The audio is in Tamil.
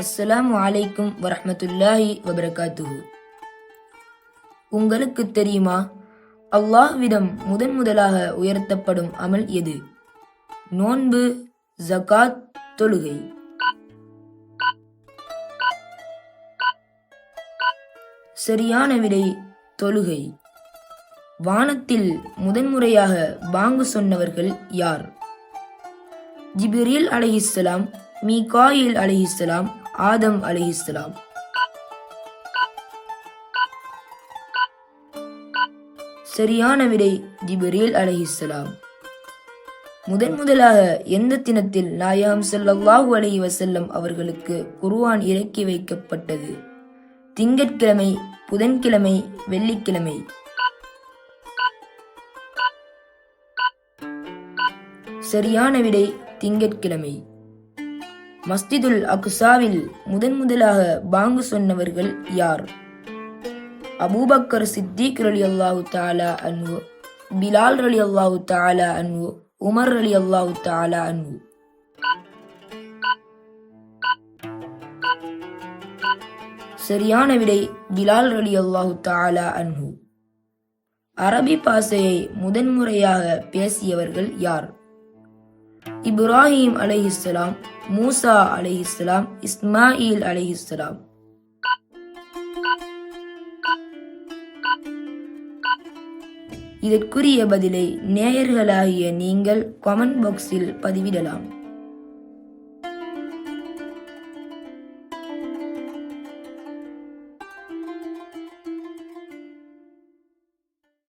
அஸ்ஸலாமு அலைக்கும் வரமத்துல்லாஹி வபரகாத்துஹு. உங்களுக்கு தெரியுமா அல்லாஹ்விடம் முதன் முதலாக உயர்த்தப்படும் அமல் எது? நோன்பு ஜகாத் தொழுகை. சரியான விடை தொழுகை. வானத்தில் முதன்முறையாக பாங்கு சொன்னவர்கள் யார்? ஜிபிரில் அலைஹிஸ்ஸலாம் மீகாயில் அலிஹிஸ்லாம் ஆதம் அலைஹிஸ்ஸலாம் சரியான விடை ஜிபரீல் அலி இஸ்லாம் முதன் முதலாக எந்த தினத்தில் நாயாம் ஸல்லல்லாஹு அலி வசல்லம் அவர்களுக்கு குருவான் இறக்கி வைக்கப்பட்டது? திங்கட்கிழமை புதன்கிழமை வெள்ளிக்கிழமை. சரியான விடை திங்கட்கிழமை. மஸ்திதுல் அக்சாவில் முதன் முதலாக பாங்கு சொன்னவர்கள் யார்? அபூபக்கர் சித்திக் ரலி அல்லாஹு தாலா அன்வு பிலால் ரலி அல்லாஹு தாலா அன்வு உமர் ரலி அல்லாஹு தாலா அன்வு சரியான விடை பிலால் ரலி அல்லாஹு தாலா அன்ஹு. அரபி பாஷையை முதன்முறையாக பேசியவர்கள் யார்? இப்ராஹிம் அலைஹிஸ்ஸலாம் மூசா அலைஹிஸ்ஸலாம் இஸ்மாயில் அலைஹிஸ்ஸலாம் இதற்குரிய பதிலை நேயர்களாகிய நீங்கள் கமெண்ட் பாக்ஸில் பதிவிடலாம்.